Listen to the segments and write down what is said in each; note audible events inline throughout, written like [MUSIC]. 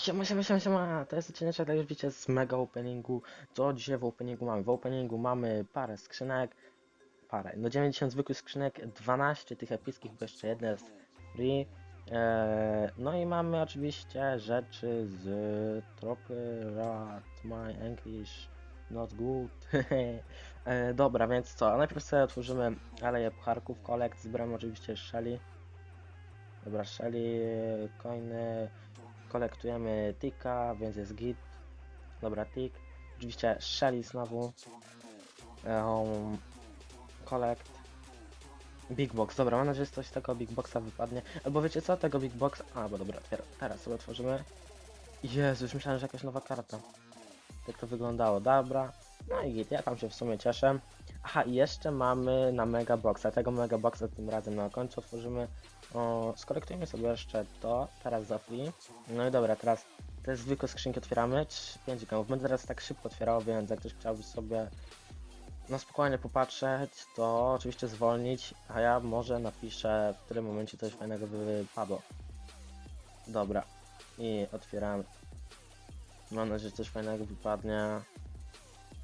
Siema, siema, siema, siema, to jest odcinek, jak już widzicie, z mega openingu. Co dzisiaj w openingu mamy? W openingu mamy parę skrzynek, parę, no 90 zwykłych skrzynek, 12 tych epickich, bo jeszcze jedna jest free. Eee, no i mamy oczywiście rzeczy z tropy rat, my English not good. [LAUGHS] eee, dobra, więc co, najpierw sobie otworzymy aleję pucharków, kolekt, zbieramy oczywiście Shelly. Dobra, Shelly, coiny, kolektujemy tika, więc jest git. Dobra, tik. Oczywiście Shelly znowu. Um, collect. Big Box, dobra, mam nadzieję, że coś z tego Big Boxa wypadnie. Albo wiecie co, tego Big Box... A, bo dobra, teraz, teraz sobie otworzymy. Jezu, już myślałem, że jakaś nowa karta. Tak to wyglądało, dobra. No i git, ja tam się w sumie cieszę. Aha, i jeszcze mamy na Mega Boxa. Tego Mega Boxa tym razem na końcu otworzymy. O, skolektujemy sobie jeszcze to, teraz free. No i dobra, teraz te zwykłe skrzynki otwieramy. 5 gramów. Będę teraz tak szybko otwierał, więc jak ktoś chciałby sobie na spokojnie popatrzeć, to oczywiście zwolnić, a ja może napiszę w którym momencie coś fajnego wypadło. Dobra. I otwieramy. Mam nadzieję, że coś fajnego wypadnie.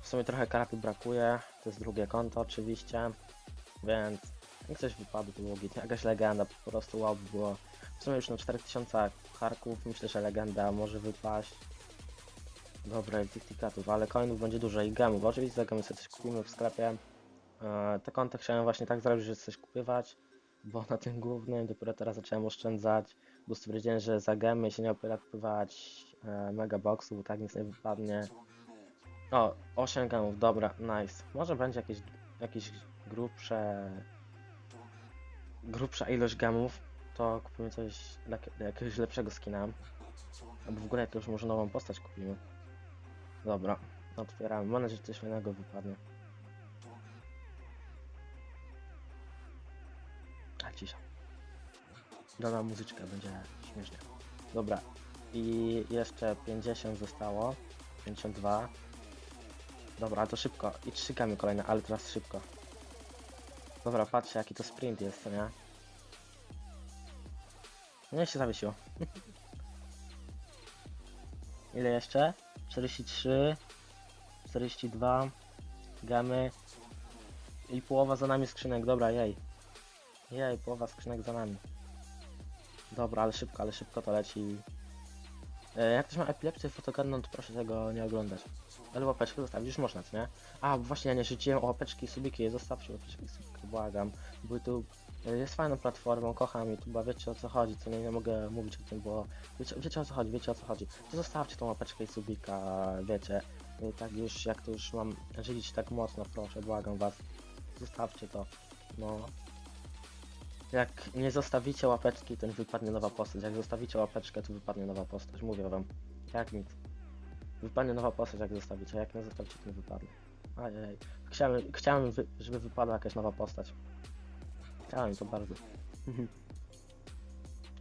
W sumie trochę karty brakuje. To jest drugie konto oczywiście. Więc jak coś wypadło, to było. Jakaś legenda, po prostu wow by było. W sumie już na 4000 harków, myślę, że legenda może wypaść. Dobra, tych ale coinów będzie dużo i gemów. Oczywiście za gemy sobie coś kupimy w sklepie. E, te konta chciałem właśnie tak zrobić, że coś kupywać, bo na tym głównym dopiero teraz zacząłem oszczędzać, bo stwierdziłem, że za gemy się nie opłaca kupować e, mega boxów, bo tak nic nie wypadnie. O, 8 gemów, dobra, nice. Może będzie jakieś, jakieś grubsze grubsza ilość gemów, to kupimy coś jakiegoś lepszego skina. Albo w ogóle jakąś może nową postać kupimy. Dobra, otwieramy. Mam nadzieję, że coś fajnego wypadnie. A cisza. Dodam muzyczkę, będzie śmiesznie. Dobra. I jeszcze 50 zostało. 52. Dobra, to szybko. I trzy gemy kolejne, ale teraz szybko. Dobra, patrzcie jaki to sprint jest, nie? Nie się zawiesiło. [LAUGHS] Ile jeszcze? 43, 42, gamy i połowa za nami skrzynek, dobra, jej. Jej, połowa skrzynek za nami. Dobra, ale szybko, ale szybko to leci. E, jak ktoś ma epilepsję fotokarną, to proszę tego nie oglądać. Ale łapeczkę zostawić już można, co nie? A, właśnie, ja nie rzuciłem łapeczki subiki, zostawcie łapeczki subiki, błagam. Bo YouTube e, jest fajną platformą, kocham YouTube'a, wiecie o co chodzi, co nie, nie mogę mówić o tym, bo wiecie, wiecie o co chodzi, wiecie o co chodzi. To zostawcie tą łapeczkę i subika, wiecie. E, Tak już, jak to już mam żyć tak mocno, proszę, błagam was. Zostawcie to, no. Jak nie zostawicie łapeczki, to nie wypadnie nowa postać. Jak zostawicie łapeczkę, to wypadnie nowa postać. Mówię wam. Jak nic. Wypadnie nowa postać, jak zostawicie. Jak nie zostawicie, to nie wypadnie. Ajej. Chciałem, chciałem wy, żeby wypadła jakaś nowa postać. Chciałem to bardzo.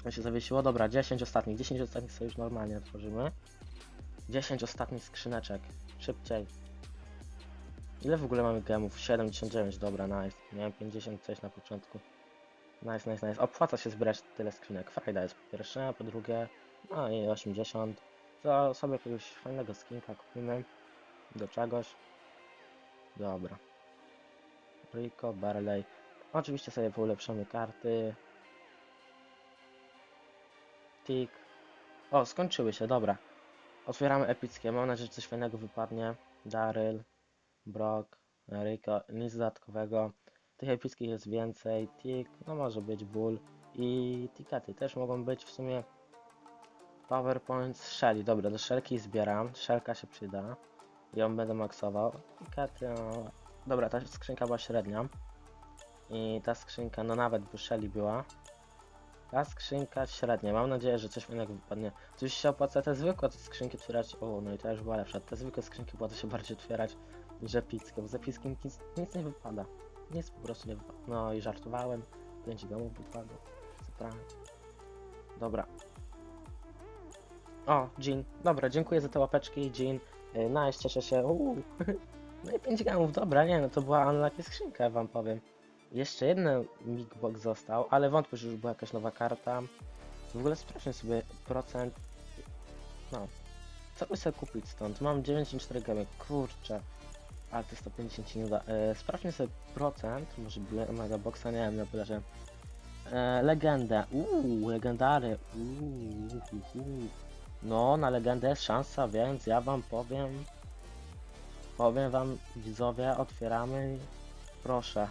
To się zawiesiło. Dobra, 10 ostatnich. 10 ostatnich sobie już normalnie otworzymy. 10 ostatnich skrzyneczek. Szybciej. Ile w ogóle mamy gemów? 79, dobra, nice. Miałem 50 coś na początku. Nice, nice, nice. Opłaca się zbierać tyle skrzynek. Frajda jest po pierwsze, a po drugie, no i 80. To sobie jakiegoś fajnego skinka kupimy. Do czegoś. Dobra. Rico, Barley. Oczywiście sobie poulepszamy karty. Tik. O, skończyły się, dobra. Otwieramy epickie. Mam nadzieję, że coś fajnego wypadnie. Daryl, Brock, Rico. Nic dodatkowego. Tych epickich jest więcej, tik, no może być ból i tikety też mogą być w sumie. PowerPoint Shelly, dobra, do Shelki zbieram, Shelka się przyda, ją będę maksował, tikety, no, dobra, ta skrzynka była średnia i ta skrzynka, no nawet by Shelly była, ta skrzynka średnia, mam nadzieję, że coś fajnego wypadnie, już się opłaca te zwykłe te skrzynki otwierać, o, no i to już była lepsza, te zwykłe skrzynki opłaca się bardziej otwierać niż epickie, bo z nic, nic nie wypada. Nic po prostu nie. No i żartowałem. 5 domów wypadło. Zapraszam. Dobra. O, Jean. Dobra, dziękuję za te łapeczki, Jean. Yy, Nice, cieszę się. Uuu. [LAUGHS] No i 5 gamów, dobra, nie no, to była unlucky skrzynka, wam powiem. Jeszcze jeden Migbox został, ale wątpię, że już była jakaś nowa karta. W ogóle sprawdźmy sobie procent. no. Co by sobie kupić stąd? Mam 94 gemy, kurczę. Ale to 150 ci nie. E, sprawdźmy sobie procent, może by mega boxa, nie wiem, na tyle, że... E, legendę, uuu, legendary, uuu. No, na legendę jest szansa, więc ja wam powiem... Powiem wam, widzowie, otwieramy. Proszę.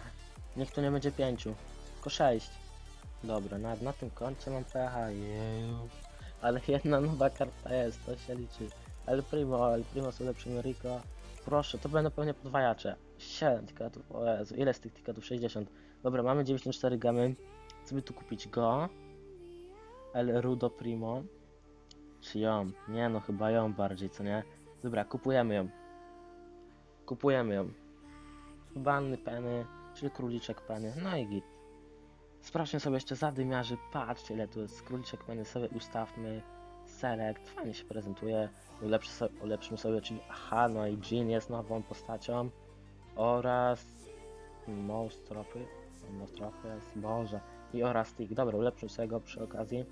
Niech tu nie będzie pięciu, tylko sześć. Dobra, na, na tym koncie mam pecha, jeju. Ale jedna nowa karta jest, to się liczy. El Primo, El Primo z ulepszeniem Rico. Proszę, to będą pewnie podwajacze. 7 tiketów, o Jezu, ile z tych tiketów? 60. Dobra, mamy 94 gamy. By tu kupić? Go. El Rudo Primo. Czy ją? Nie no, chyba ją bardziej, co nie? Dobra, kupujemy ją. Kupujemy ją. Banny Penny, czyli króliczek Penny, no i git. Sprawdźmy sobie jeszcze zadymiarzy, patrzcie ile tu jest króliczek Penny, sobie ustawmy. Select, fajnie się prezentuje. Ulepszy ulepszymy sobie, czyli aha, no i Jean jest nową postacią. Oraz Most Trophy, jest, Boże. I oraz Tick, dobra, ulepszymy sobie go przy okazji.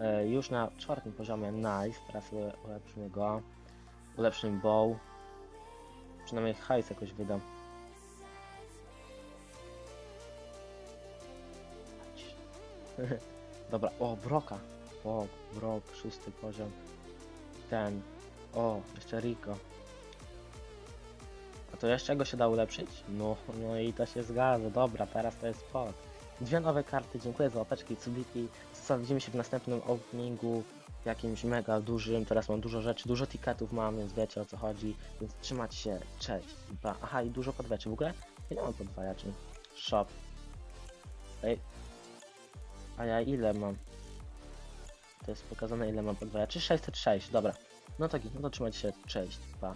E, już na czwartym poziomie, nice, teraz ulepszymy go. Ulepszymy bow. Przynajmniej hajs jakoś wydam. Dobra, o, Broka. O, Brok, szósty poziom. Ten. O, jeszcze Rico. A to jeszcze go się da ulepszyć? No, no i to się zgadza. Dobra, teraz to jest spot. Dwie nowe karty, dziękuję za łapeczki i subiki. Co, widzimy się w następnym openingu jakimś mega dużym. Teraz mam dużo rzeczy, dużo tiketów mam, więc wiecie o co chodzi. Więc trzymać się, cześć. Pa. Aha, i dużo podwajaczy. W ogóle ile mam podwajaczy? Shop. Ej. A ja ile mam? To jest pokazane ile mam podwajaczy. 606, dobra. No tak, no to trzymajcie się, cześć, pa.